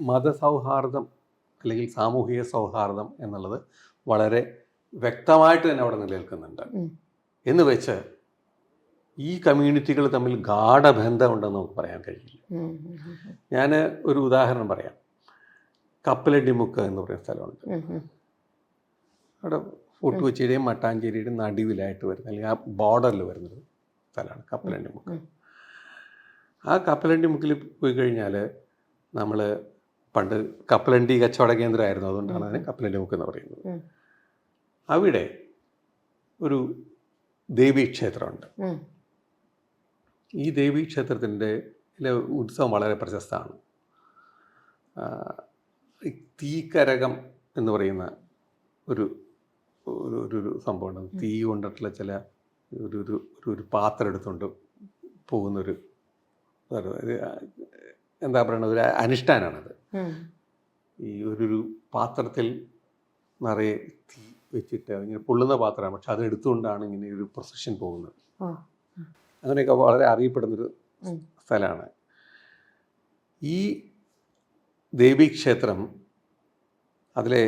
മതസൗഹാർദ്ദം അല്ലെങ്കിൽ സാമൂഹിക സൗഹാർദ്ദം എന്നുള്ളത് വളരെ വ്യക്തമായിട്ട് തന്നെ അവിടെ നിലനിൽക്കുന്നുണ്ട്. എന്ന് വെച്ച് ഈ കമ്മ്യൂണിറ്റികൾ തമ്മിൽ ഗാഠബന്ധമുണ്ടെന്ന് നമുക്ക് പറയാൻ കഴിയില്ല. ഞാൻ ഒരു ഉദാഹരണം പറയാം. കപ്പലടിമുക്ക് എന്ന് പറയുന്ന സ്ഥലമുണ്ട്. അവിടെ ഫോട്ടുകൊച്ചിയുടെയും മട്ടാഞ്ചേരിയുടെയും നടുവിലായിട്ട് വരുന്ന അല്ലെങ്കിൽ ആ ബോർഡറിൽ വരുന്നൊരു സ്ഥലമാണ് കപ്പലണ്ടിമുക്ക് ആ കപ്പലണ്ടിമുക്കിൽ പോയി കഴിഞ്ഞാൽ നമ്മൾ പണ്ട് കപ്പലണ്ടി കച്ചവട കേന്ദ്രമായിരുന്നു. അതുകൊണ്ടാണ് അതിന് കപ്പലണ്ടിമുക്ക് എന്ന് പറയുന്നത്. അവിടെ ഒരു ദേവീക്ഷേത്രമുണ്ട്. ഈ ദേവീക്ഷേത്രത്തിന്റെ ഉത്സവം വളരെ പ്രശസ്തമാണ്. തീക്കരകം എന്ന് പറയുന്ന ഒരു ഒരു ഒരു സംഭവമുണ്ട്. തീ കൊണ്ടിട്ടുള്ള ചില ഒരു ഒരു ഒരു പാത്രം എടുത്തുകൊണ്ട് പോകുന്നൊരു എന്താ പറയുന്നത് ഒരു അനുഷ്ഠാനമാണത് ഈ ഒരു പാത്രത്തിൽ നിറയെ തീ വെച്ചിട്ട് ഇങ്ങനെ പൊള്ളുന്ന പാത്രമാണ്. പക്ഷെ അത് എടുത്തുകൊണ്ടാണ് ഇങ്ങനെ ഒരു പ്രൊസഷൻ പോകുന്നത്. അങ്ങനെയൊക്കെ വളരെ അറിയപ്പെടുന്നൊരു. സ്ഥലമാണ്. ഈ ദേവീക്ഷേത്രം അതിലെ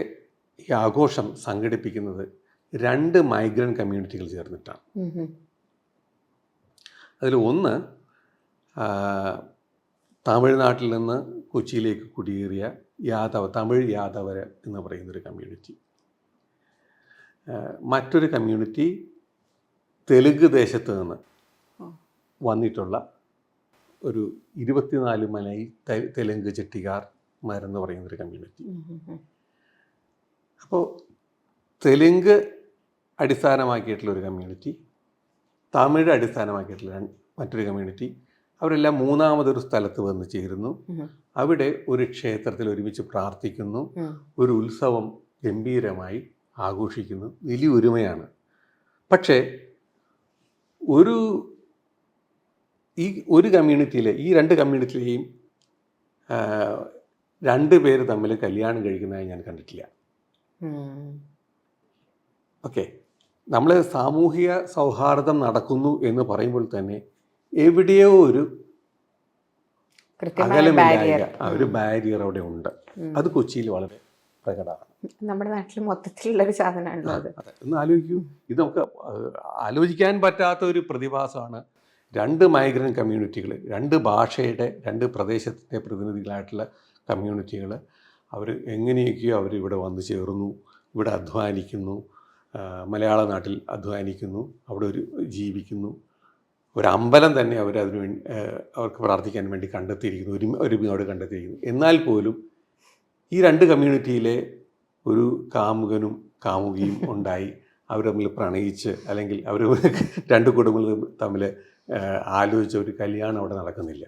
ഈ ആഘോഷം സംഘടിപ്പിക്കുന്നത് രണ്ട് മൈഗ്രന്റ് കമ്മ്യൂണിറ്റികൾ ചേർന്നിട്ടാണ്. അതിൽ ഒന്ന് തമിഴ്നാട്ടിൽ നിന്ന് കൊച്ചിയിലേക്ക് കുടിയേറിയ യാദവ തമിഴ് യാദവർ എന്ന് പറയുന്നൊരു കമ്മ്യൂണിറ്റി മറ്റൊരു കമ്മ്യൂണിറ്റി തെലുങ്ക് ദേശത്ത് നിന്ന് വന്നിട്ടുള്ള ഒരു ഇരുപത്തിനാല് മലൈ തെലുങ്ക് ചെട്ടികാർ മരെന്ന് പറയുന്നൊരു കമ്മ്യൂണിറ്റി. അപ്പോൾ തെലുങ്ക് അടിസ്ഥാനമാക്കിയിട്ടുള്ള ഒരു കമ്മ്യൂണിറ്റി തമിഴ് അടിസ്ഥാനമാക്കിയിട്ടുള്ള മറ്റൊരു കമ്മ്യൂണിറ്റി അവരെല്ലാം മൂന്നാമതൊരു സ്ഥലത്ത് വന്ന് ചേരുന്നു. അവിടെ ഒരു ക്ഷേത്രത്തിൽ ഒരുമിച്ച് പ്രാർത്ഥിക്കുന്നു. ഒരു ഉത്സവം ഗംഭീരമായി ആഘോഷിക്കുന്നു. വലിയ ഒരുമയാണ്. പക്ഷേ ഒരു ഈ ഒരു കമ്മ്യൂണിറ്റിയിലെ ഈ രണ്ട് കമ്മ്യൂണിറ്റിയിലെയും രണ്ട് പേര് തമ്മിൽ കല്യാണം കഴിക്കുന്നതായി ഞാൻ കണ്ടിട്ടില്ല. ഓക്കെ. നമ്മൾ സാമൂഹിക സൗഹാർദ്ദം നടക്കുന്നു എന്ന് പറയുമ്പോൾ തന്നെ എവിടെയോ ഒരു അകലമില്ലായ്മ ആ, ഒരു ബാരിയർ അവിടെ ഉണ്ട്. അത് കൊച്ചിയിൽ വളരെ പ്രകടമാണ്. നമ്മുടെ നാട്ടിൽ മൊത്തത്തിലുള്ള ഒരു സാധനമാണല്ലോ അത്. അതെ. ഒന്ന് ആലോചിക്കൂ. ഇത് നമുക്ക് ആലോചിക്കാൻ പറ്റാത്ത ഒരു പ്രതിഭാസമാണ് രണ്ട് മൈഗ്രന്റ് കമ്മ്യൂണിറ്റികൾ രണ്ട് ഭാഷയുടെ രണ്ട് പ്രദേശത്തിന്റെ പ്രതിനിധികളായിട്ടുള്ള കമ്മ്യൂണിറ്റികൾ അവർ എങ്ങനെയൊക്കെയോ അവർ ഇവിടെ വന്നു ചേർന്നു ഇവിടെ അധ്വാനിക്കുന്നു മലയാള നാട്ടിൽ അധ്വാനിക്കുന്നു അവിടെ ഒരു ജീവിക്കുന്നു. ഒരു അമ്പലം തന്നെ അവർ അതിനു വേണ്ടി അവർക്ക് പ്രാർത്ഥിക്കാൻ വേണ്ടി കണ്ടെത്തിയിരിക്കുന്നു ഒരു ഒരുമയോട് കണ്ടെത്തിയിരിക്കുന്നു. എന്നാൽ പോലും ഈ രണ്ട് കമ്മ്യൂണിറ്റിയിലെ ഒരു കാമുകനും കാമുകിയും ഉണ്ടായി. അവർ തമ്മിൽ പ്രണയിച്ച് അല്ലെങ്കിൽ അവർ രണ്ട് കുടുംബങ്ങൾ തമ്മിൽ ആലോചിച്ച ഒരു കല്യാണം അവിടെ നടക്കുന്നില്ല.